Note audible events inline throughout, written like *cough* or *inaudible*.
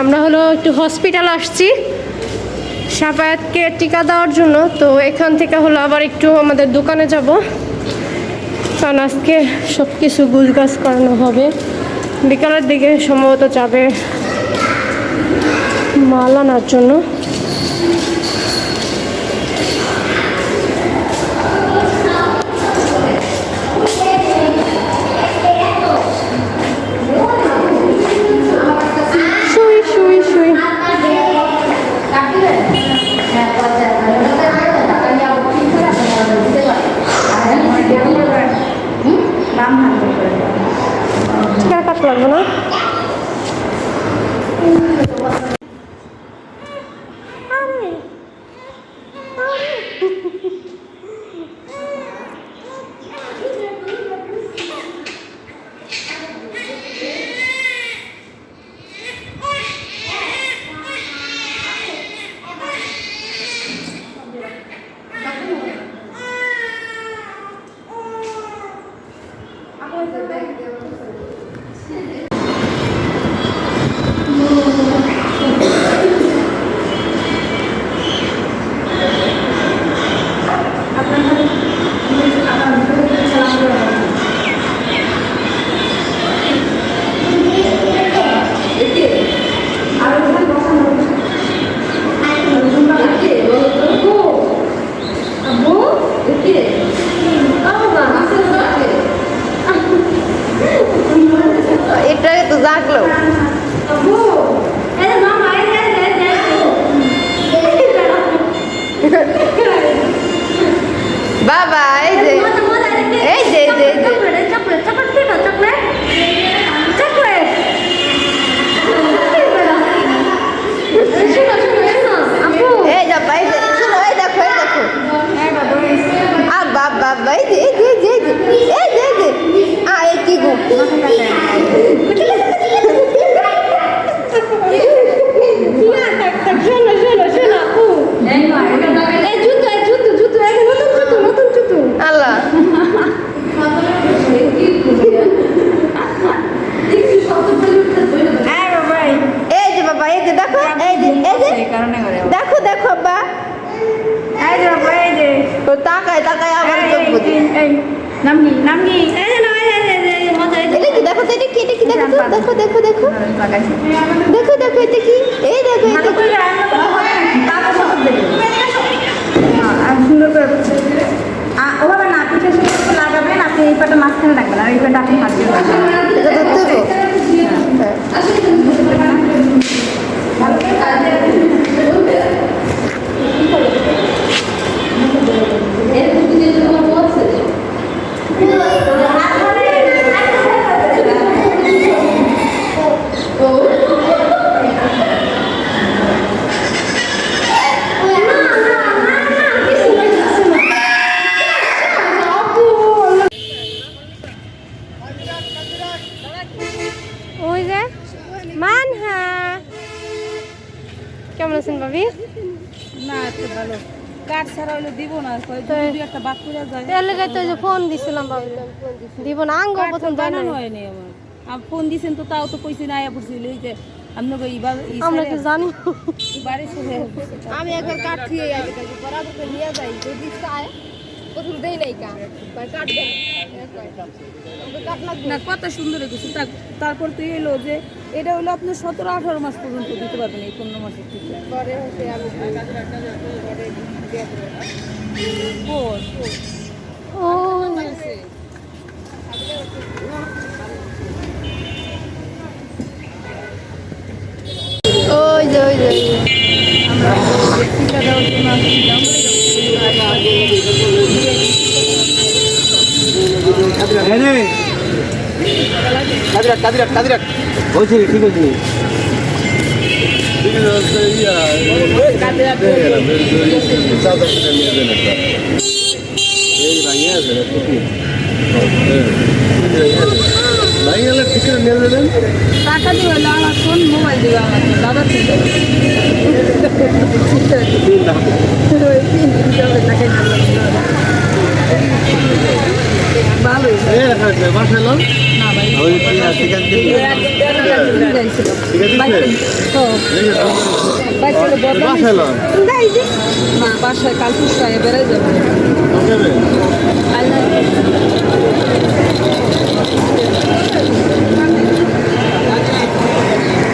আমরা হলো একটু হসপিটাল আসছি। সাফায়াতকে টিকা দেওয়ার জন্য, তো এখান থেকে হলো আবার একটু আমাদের দোকানে যাব। কারণ আজকে সব কিছু গুজগাছ করানো হবে। বিকালের দিকে সম্ভবত যাবে মাল আনার জন্য। কাট লাগবে না দিব না কয় তো- যদি একটা বাদ করে যায়। তেল লেগে তো যে ফোন দিছিলাম ভাবি দিব না আঙ্গ প্রথম তো হয়নি আমার। আর ফোন দিছেন তো তাও তো কইছি না আয়া পড়ছিল এই যে আপনাকে এবার আমরা তো জানি? বাড়ি চলে *laughs* আমি একবার কাঠ থুয়ে আগে থাকি বরাবর করে নিয়ে যাই যদি চায় প্রথম দেই নাই কা কয় কাঠ দেন? আমাকে কাঠ লাগবে। না কত সুন্দর হয়েছে তারপর তুই এলো যে এটা হলো আপনার সতেরো আঠারো মাস পর্যন্ত দিতে পারবেন এই পনেরো মাসের থেকে। ওই যে ওই যে ওই দেওয়ার জন্য আসছিলাম কাদিরাক কাদিরাক কাদিরাক। হয়েছে ঠিক আছে। টাকা দিবে মোবাইল আমার দাদা রাখা না ভাই ওই ঠিক আছে। বাসায় কাল আগে বেড়াই যাব।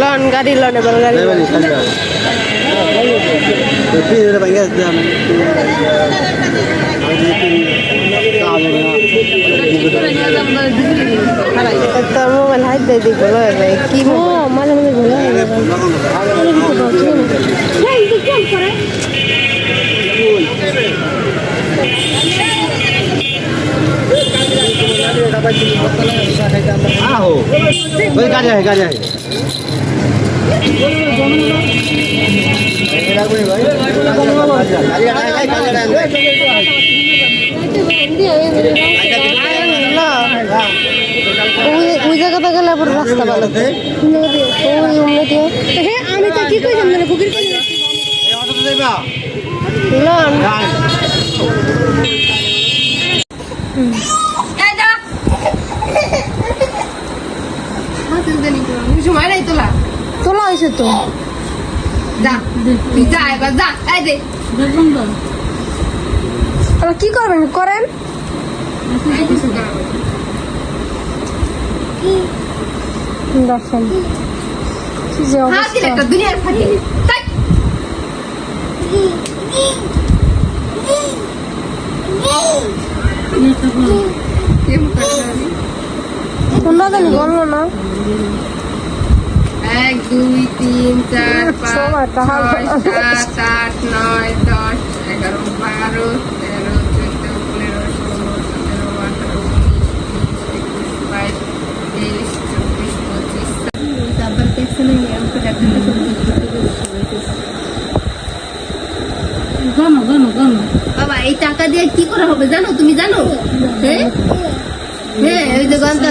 লন। গাড়ি লন এবার গাড়ি লন। দিয়ে দিই বলো ভাই কি মাঝে মাঝে ভুলে যায়। Aho. Woi kaja hai kaja hai. ওই ওই জায়গাটা গেলে আবার রাস্তা ভালো। ওই উন্নতি হ্যাঁ। আমি তো কি কইলাম মানে বুকির কই নাই তোলা। হয়েছে তো। যা তুই যা এবার যা। এই দে দেখলাম কি করবেন? করেন? দেখেন কি যে হাত অবস্থা। কোনটা জানি বলল না? এক দুই তিন চার *laughs* পাঁচ ছয় সাত আট নয় দশ এগারো বারো আবার পেছনে গনো গনো গনো বাবা এই টাকা দিয়ে কি করা হবে জানো? তুমি জানো? হ্যাঁ হ্যাঁ ওই যে গন্তা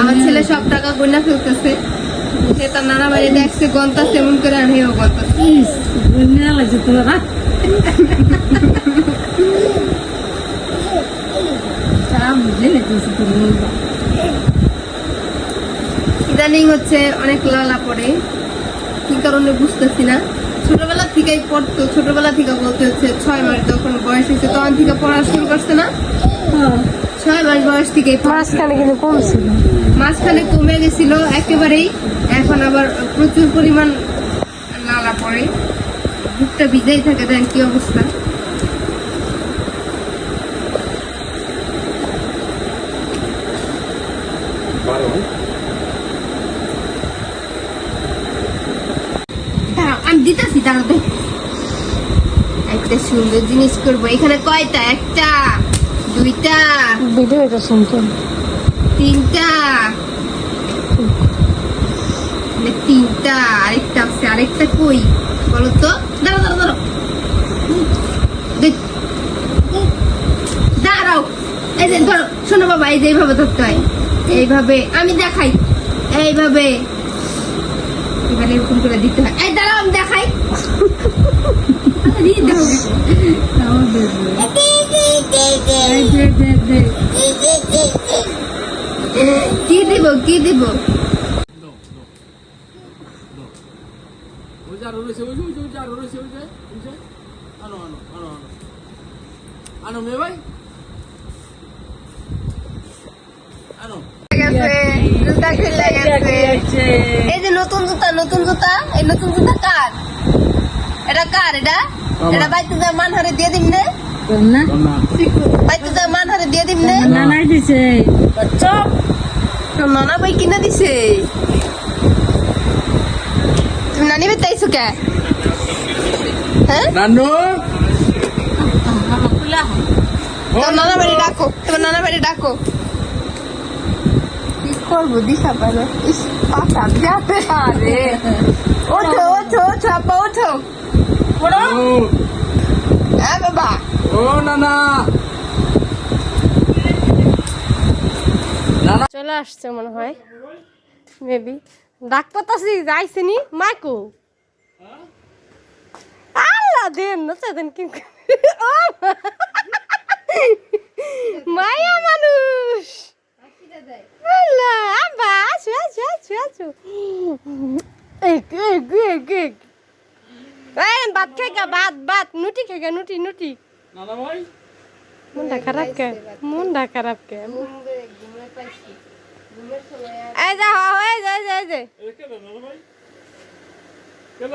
আমার ছেলে সব টাকা গন্যা ফেলতেছে। সে তার নানা বাড়ি দেখছে গন্তা তেমন করে আমিও গন্তা মেলা লাগছে তোরা রাখ আমি জেনে গেছি তোর বলবা ইদানিং হচ্ছে অনেক লালা পড়ে কি কারণে বুঝতেছি না। ছোটবেলা থেকেই পড়তো ছোটবেলা থেকে বলতে হচ্ছে ছয় মাস যখন বয়স হয়েছে তখন থেকে পড়া শুরু করছে না? ছয় মাস বয়স থেকেই মাঝখানে কিন্তু কম ছিল। মাঝখানে কমে গেছিল একেবারেই। এখন আবার প্রচুর পরিমাণ লালা পড়ে বুকটা ভিজেই থাকে দেন কি অবস্থা দাঁড়াও, আমি দিতেছি একটা সুন্দর জিনিস করব। এখানে কয়টা? একটা দুইটা এটা তিনটা মানে তিনটা আরেকটা আছে আরেকটা কই? বলো তো। দাঁড়াও এই যে ধরো শোনো বাবা এই যে এইভাবে ধরতে হয়। এইভাবে আমি দেখাই। এইভাবে। এখানে এরকম করে দিতে হয়। এই দেখাই কি দিব কি দিব গেছে জুতা খুলে গেছে এই যে নতুন জুতা নতুন জুতা, এই নতুন জুতা কার এটা এটা বাইতে যা মানহারে দিয়ে দিম নে। না। বাইতে যা মানহারে দিয়ে দিম নে। না। নাই দিছে। চপ। তোর নানা বই কিনে দিছে। তুমি নানি বেতাইছো কে? হ্যাঁ. তোর নানা বাড়ি ডাকো। তোমার নানা বাড়ি ডাকো। কি করব দিশা না ইস পাশা আরে ওঠো ওঠো ওঠো আপা ওঠো। হ্যাঁ বাবা। Oh. চলে আসছে মনে হয়। মেবি ডাক পাতাছি যাইছে নি? মাইকো। আল্লাহ দেন না সেদিন কি মায়া মানুষ। আল্লাহ আব্বা আসো আসো আসো আসো এক এক এক এক ভাত খাইগা ভাত ভাত। নুটি খাইগা নুটি নুটি। মনটা খারাপ কে? মনটা খারাপ কে? এই যা এই যা এই যা এই যা। নানা ভাই কে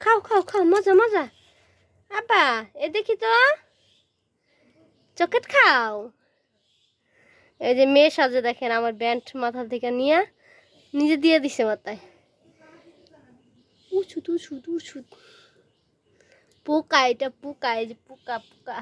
খাও খাও খাও মজা মজা। আব্বা এ দেখি তো। চকেট খাও। এই যে মেয়ে সাজে দেখেন আমার ব্যান্ড মাথা থেকে নিয়ে। নিজে দিয়ে দিছে মাথায়। উঁচু উঁচু উঁচু পোকা এটা পোকা এই যে পোকা পোকা।